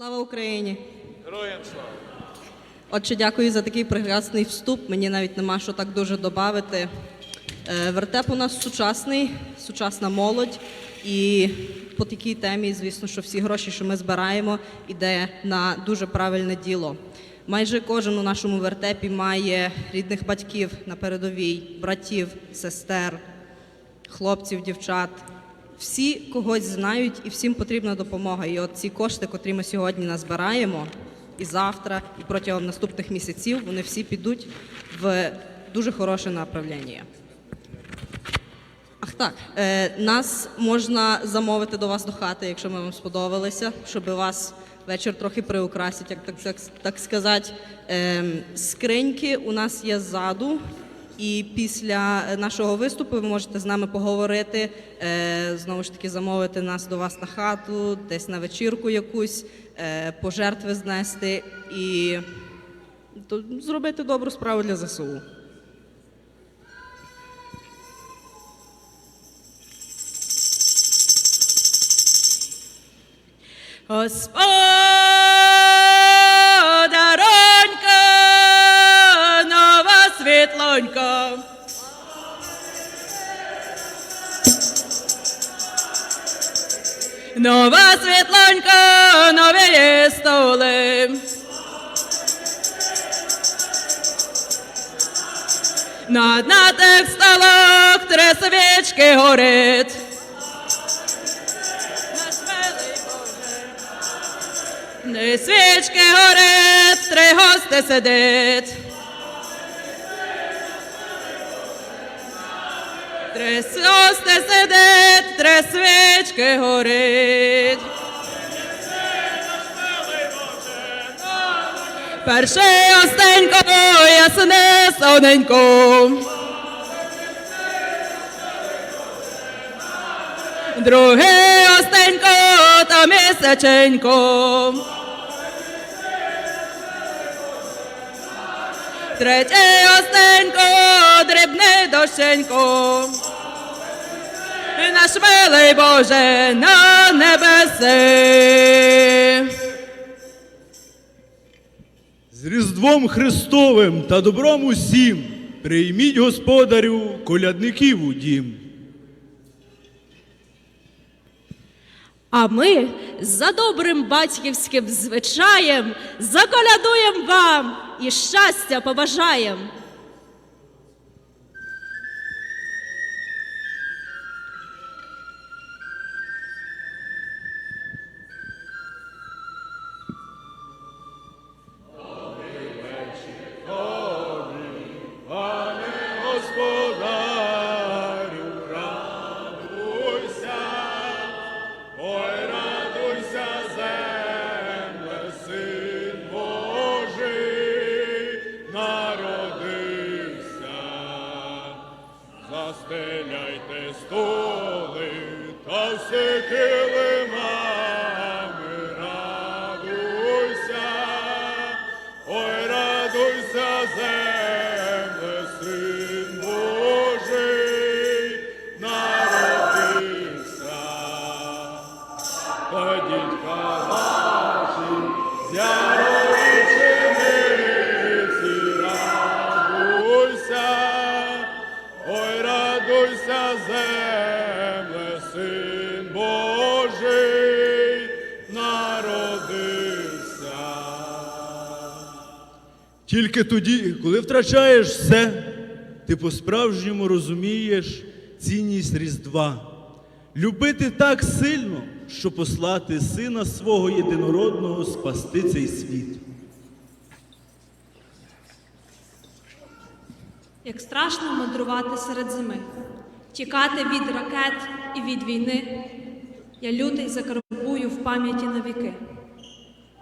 Слава Україні! Героям слава! Отже, дякую за такий прекрасний вступ. Мені навіть нема що так дуже додати. Вертеп у нас сучасний, сучасна молодь. І по такій темі, звісно, що всі гроші, що ми збираємо, йде на дуже правильне діло. Майже кожен у нашому вертепі має рідних батьків на передовій, братів, сестер, хлопців, дівчат. Всі когось знають і всім потрібна допомога. І от ці кошти, котрі ми сьогодні назбираємо, і завтра, і протягом наступних місяців, вони всі підуть в дуже хороше направлення. Ах так, е, нас можна замовити до вас до хати, якщо ми вам сподобалися, щоб вас вечір трохи приукрасити, як так, так, так сказати. Е, скриньки у нас є ззаду. І після нашого виступу ви можете з нами поговорити, е, знову ж таки замовити нас до вас на хату, десь на вечірку якусь, е, пожертви знести і зробити добру справу для ЗСУ. Господаронька, нова світлонька. Нова світлонька, нові столи. На, на тих столах три свічки горить. Не свічки горить, три гости сидить. Три гости сидить, три свічки горить. Перший остенько, ясне соненько. Другий остенько та місяченько. Третій остенько, дрібний дощенько. І Наш милий Боже на небеси. З Різдвом Христовим та добром усім прийміть господарю колядників у дім. А ми за добрим батьківським звичаєм заколядуємо вам і щастя побажаєм. Радуйся, земле, син Божий народився. Тільки тоді, коли втрачаєш все, ти по-справжньому розумієш цінність Різдва. Любити так сильно, що послати сина свого єдинородного спасти цей світ. Як страшно мандрувати серед зими, тікати від ракет і від війни, я лютий закарбую в пам'яті на віки,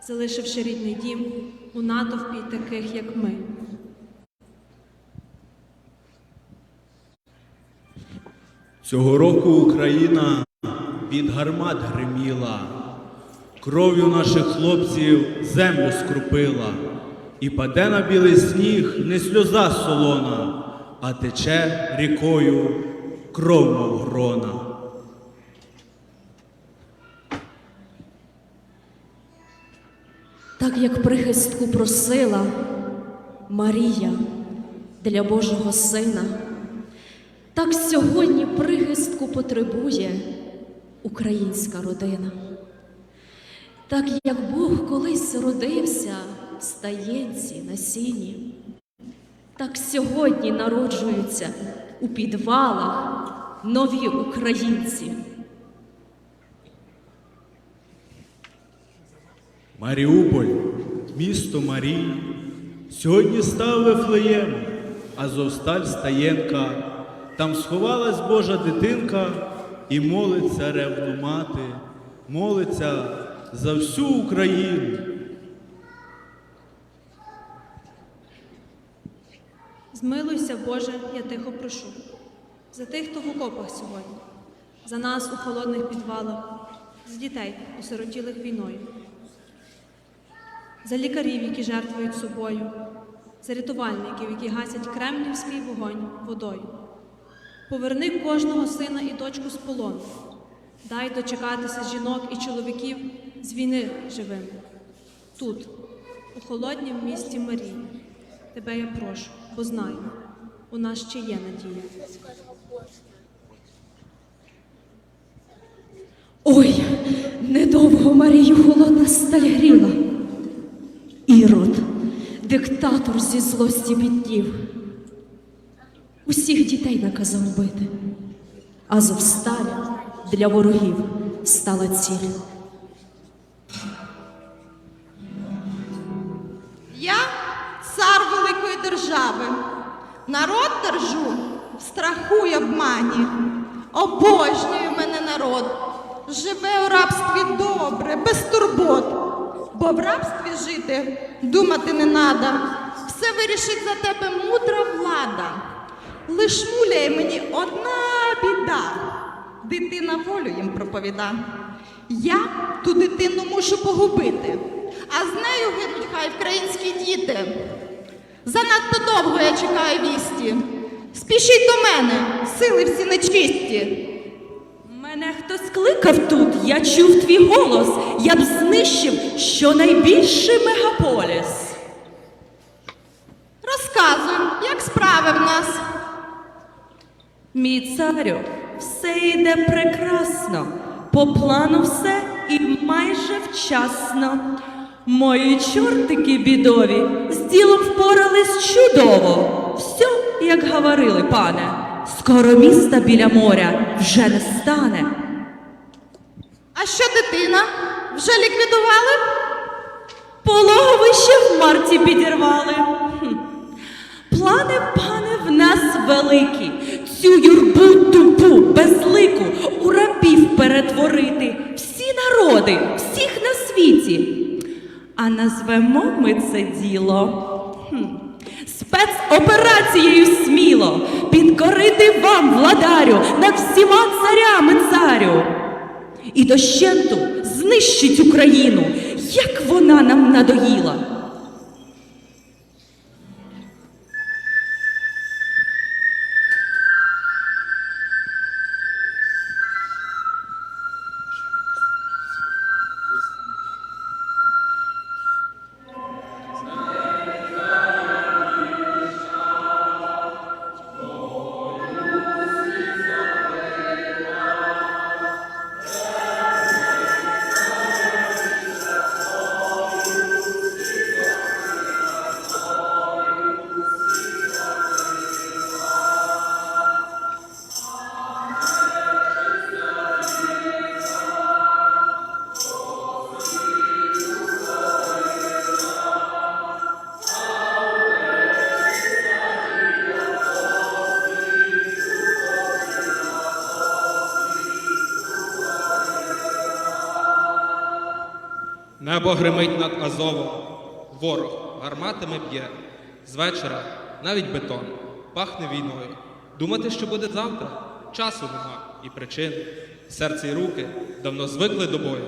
залишивши рідний дім у натовпі таких, як ми. Цього року Україна від гармат гриміла, кров'ю наших хлопців землю скрупила, і паде на білий сніг не сльоза солона, а тече рікою кров грона. Так як прихистку просила Марія для Божого Сина, так сьогодні прихистку потребує українська родина. Так як Бог колись родився стаєнці на сіні, так сьогодні народжуються у підвалах нові українці. Маріуполь, місто Марії, сьогодні став Вифлеєм, Азовсталь Стаєнка. Там сховалась Божа дитинка і молиться ревну мати, молиться за всю Україну. Змилуйся, Боже, я тихо прошу. За тих, хто в окопах сьогодні, за нас у холодних підвалах, за дітей, осиротілих війною, за лікарів, які жертвують собою, за рятувальників, які гасять кремлівський вогонь водою. Поверни кожного сина і дочку з полону. Дай дочекатися жінок і чоловіків з війни живими. Тут, у холоднім місті Марії. Тебе я прошу, бо знаю, у нас ще є надія. Ой, недовго Марію холодна сталь гріла. Ірод, диктатор зі злості піддів. Усіх дітей наказав бити. Азовсталь для ворогів стала ціль. Я цар великої держави. Народ держу в страху й обмані. Обожнює мене народ. Живе у рабстві добре, без турбот. Бо в рабстві жити думати не надо. Все вирішить за тебе мудра влада. Лиш муляє мені одна біда. Дитина волю їм проповіда. Я ту дитину мушу погубити, а з нею гинуть хай українські діти. Занадто довго я чекаю вісті. Спішіть до мене, сили всі нечисті. Мене хтось кликав тут, я чув твій голос, я б знищив щонайбільший мегаполіс. Розказуй, як справи в нас. Мій царю, все йде прекрасно, по плану все і майже вчасно. Мої чортики бідові з ділом впорались чудово. Все, як говорили, пане, скоро міста біля моря вже не стане. А що дитина? Вже ліквідували? Пологовище в марті підірвали. Хм. Плани, пане, в нас великі. Цю юрбу тупу, безлику, у рабів перетворити всі народи, всіх на світі. А назвемо ми це діло хм, спецоперацією сміло підкорити вам, владарю, над всіма царями царю. І дощенту знищить Україну, як вона нам надоїла. Небо гримить над Азовом, ворог гарматами б'є. Вечора навіть бетон пахне війною. Думати, що буде завтра, часу нема і причин. Серце й руки давно звикли до бою.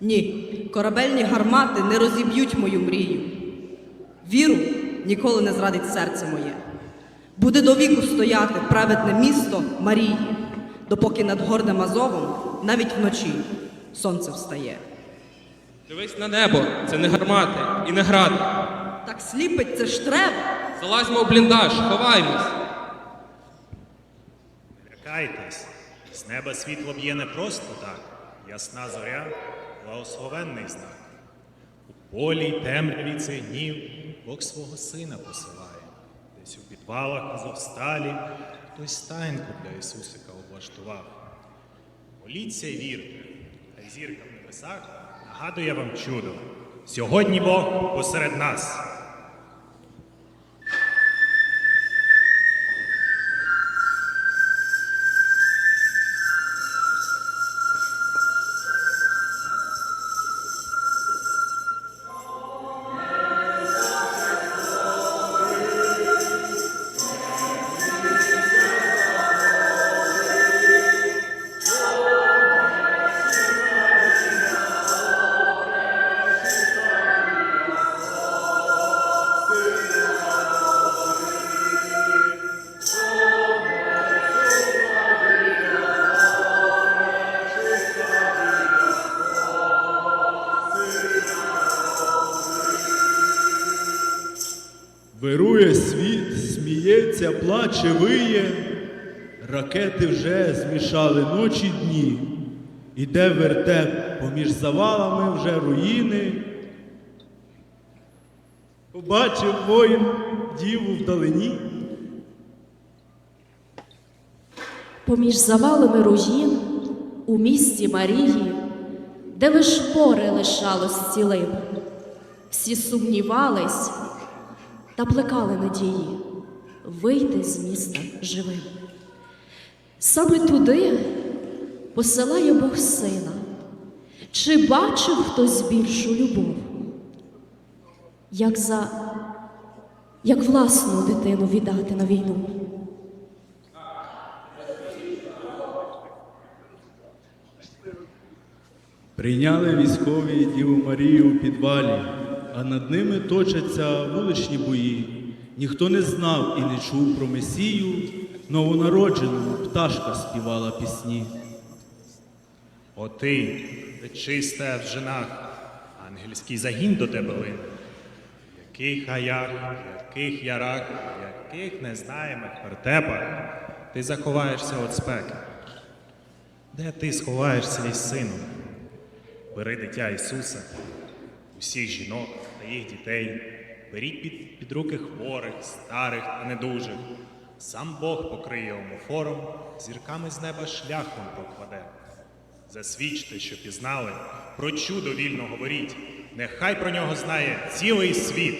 Ні, корабельні гармати не розіб'ють мою мрію. Віру ніколи не зрадить серце моє. Буде до віку стояти праведне місто Марії, допоки над гордим Азовом навіть вночі сонце встає. Дивись на небо, це не гармати і не гради. Так сліпить, це ж треба. Залазьмо в бліндаж, ховаймось. Лякайтесь, з неба світло б'є не просто так. Ясна зоря, благословенний знак. У полі й темряві цих днів Бог свого сина посилає. Десь у підвалах Азовсталі хтось стайнку для Ісусика облаштував. Моліться й вірте, хай зірка в небесах нагадує вам чудо. Сьогодні Бог посеред нас. Плаче, виє. Ракети вже змішали ночі дні. Іде вертеп поміж завалами вже руїни. Побачив воїн діву вдалині. Поміж завалами руїн у місті Марії, де лиш пори лишалось цілим, всі сумнівались та плекали надії вийти з міста живим. Саме туди посилає Бог сина. Чи бачив хтось більшу любов, як за як власну дитину віддати на війну? Прийняли військові Діву Марію у підвалі, а над ними точаться вуличні бої. Ніхто не знав і не чув про Месію, новонародженому пташка співала пісні. О ти, чиста в женах, ангельський загін до тебе лине. В яких гаях, в яких ярах, в яких незнаємих вертепах ти заховаєшся від спеки. Де ти сховаєшся із сином? Бери дитя Ісуса, усіх жінок та їх дітей, беріть під, під руки хворих, старих та недужих. Сам Бог покриє омофором, зірками з неба шляхом покладе. Засвідчте, що пізнали, про чудо вільно говоріть, нехай про нього знає цілий світ.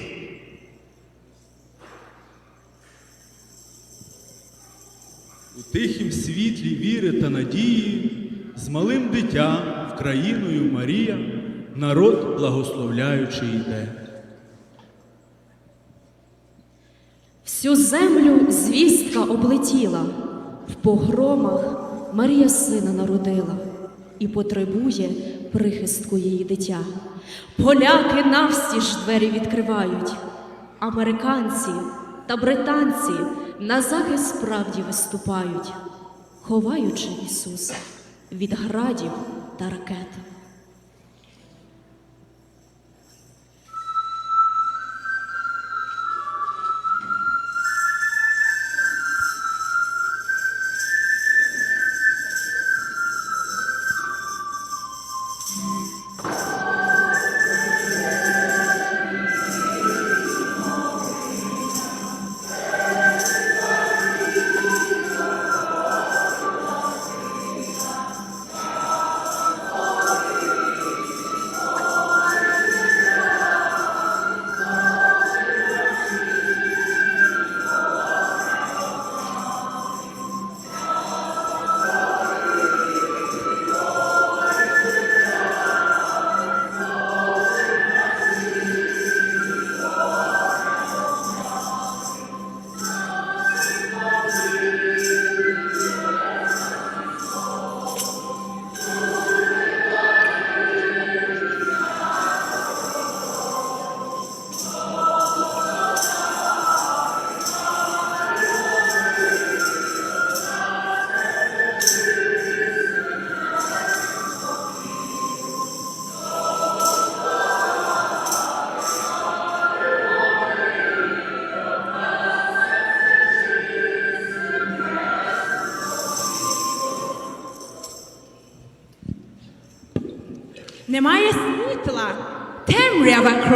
У тихім світлі віри та надії, з малим дитям в країною Марія, народ благословляючи йде. Всю землю звістка облетіла, в погромах Марія сина народила і потребує прихистку її дитя. Поляки навстіж двері відкривають, американці та британці на захист справді виступають, ховаючи Ісуса від градів та ракет.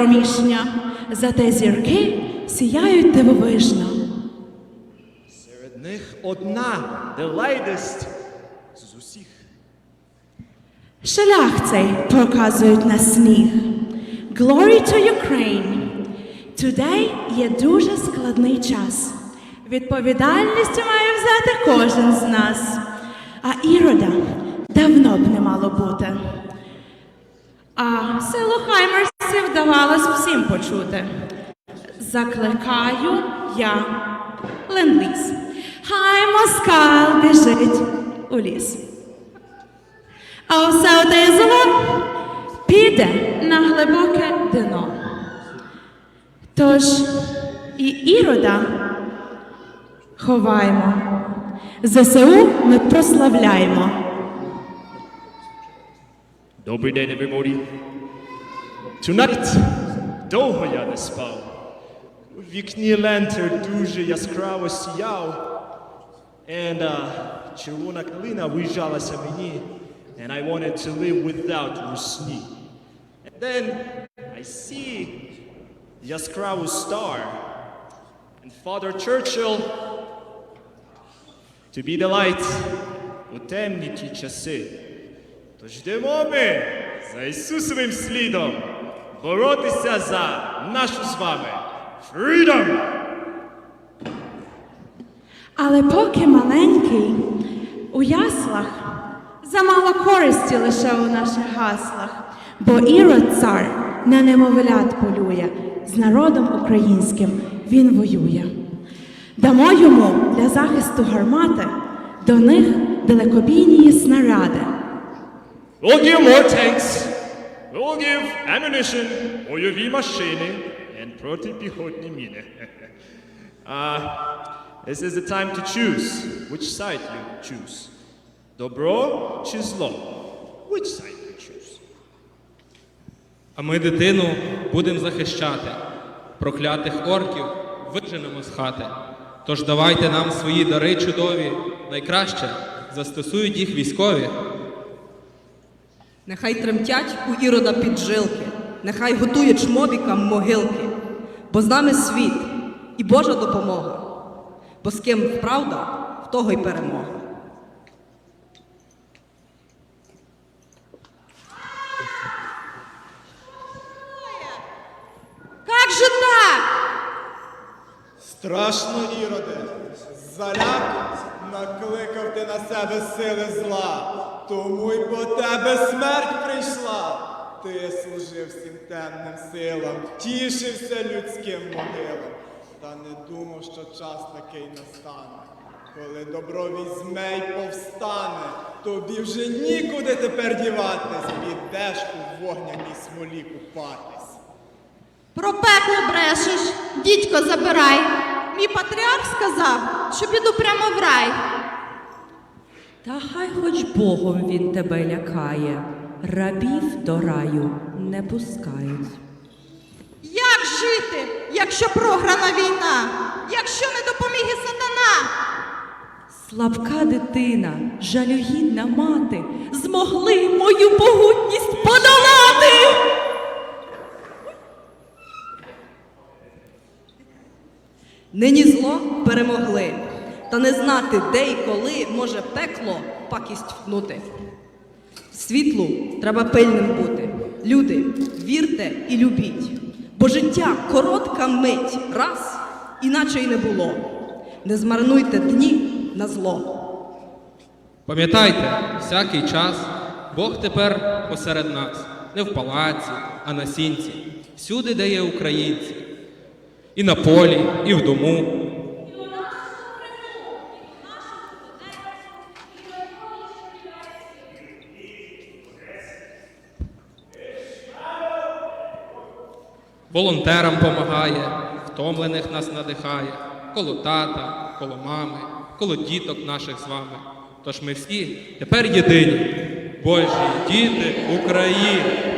Темрява зате зірки сіяють дивовижно. Серед них одна, делайдесть з усіх. Шлях цей показують на сніг. Glory to Ukraine! Today є дуже складний час. Відповідальність має взяти кожен з нас. А Ірода давно б не мало бути. А село Хаймерсів вдавалось всім почути. Закликаю я ленд-ліз. Хай москаль біжить у ліс. А усе оте зло піде на глибоке дно. Тож і ірода ховаємо. ЗСУ ми прославляємо. Добрий день, everybody. Tonight довго я не спав. У вікні лентер дуже яскраво сіяв. And uh, червона калина виїжджалася мені. And I wanted to live without русні. And then I see яскраву star. And Father Churchill to be the light у темні ті часи. Тож йдемо ми за Ісусовим слідом Боротися за нашу з вами freedom! Але поки маленький, у яслах замало користі лише у наших гаслах, бо Ірод цар на немовлят полює, з народом українським він воює. Дамо йому для захисту гармати, до них далекобійні снаряди. We'll give more tanks, we'll give ammunition, бойові машини and протипіхотні міни. uh, this is the time to choose which side you choose. Добро чи зло? Which side you choose? А ми дитину будемо захищати. Проклятих орків виженемо з хати. Тож давайте нам свої дари чудові, найкраще застосують їх військові. Нехай тремтять у ірода піджилки, нехай готує чмобікам могилки, бо з нами світ і Божа допомога. Бо з ким правда, в того й перемога. Как же так? Страшно, Іроде, заляк накликав ти на себе сили зла, тому й по тебе смерть прийшла. Ти служив всім темним силам, тішився людським могилам, та не думав, що час такий настане. Коли добро візьме й повстане, тобі вже нікуди тепер діватись, підеш у вогняній смолі купатись. Про пекло брешеш, дідько забирай. Мій патріарх сказав, що піду прямо в рай. Та хай хоч Богом він тебе лякає, рабів до раю не пускають. Як жити, якщо програна війна, якщо не допоміги сатана? Слабка дитина, жалюгідна мати, змогли мою могутність подолати. Нині зло перемогли, та не знати, де і коли може пекло пакість втнути. Світлу треба пильним бути. Люди, вірте і любіть, бо життя коротка мить, раз, іначе й не було. Не змарнуйте дні на зло. Пам'ятайте, всякий час Бог тепер посеред нас, не в палаці, а на сінці, всюди, де є українці, і на полі, і в дому. Волонтерам помагає, втомлених нас надихає, коло тата, коло мами, коло діток наших з вами. Тож ми всі тепер єдині, Божі діти України.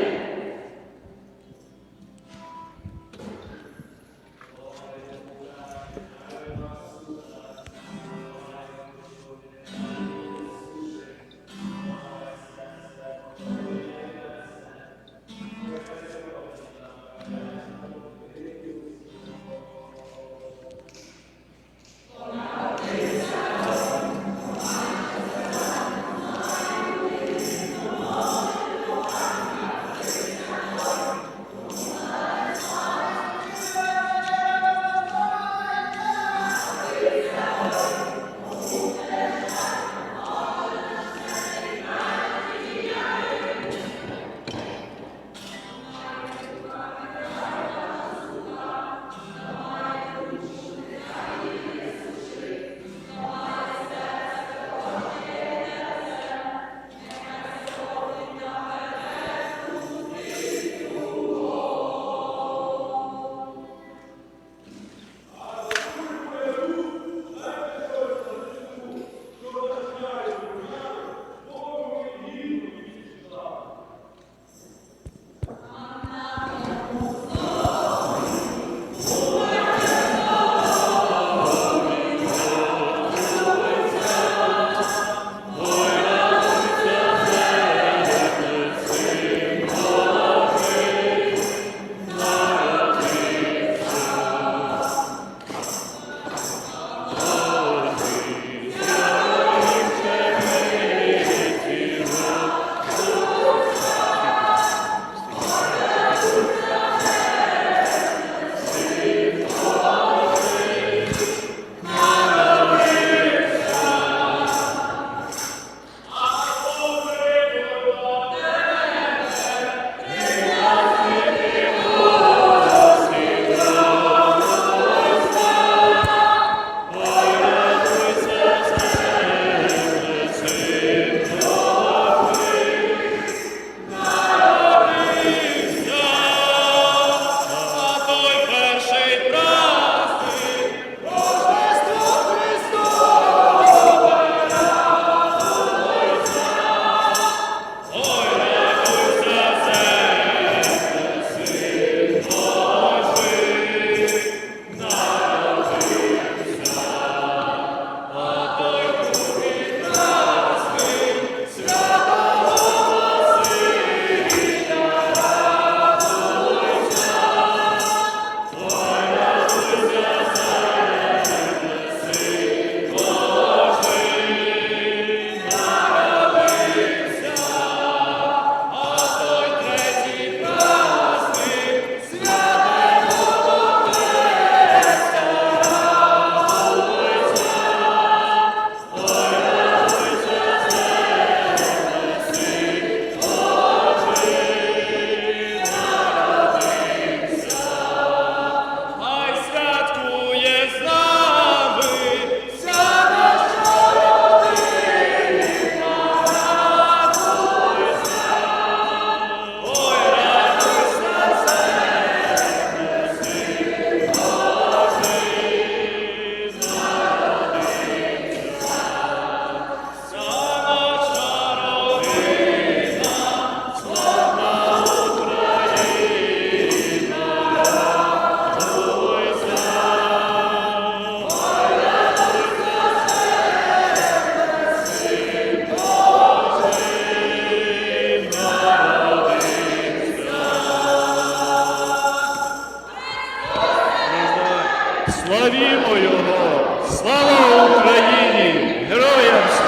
Славімо його! Слава Україні! Героям слава!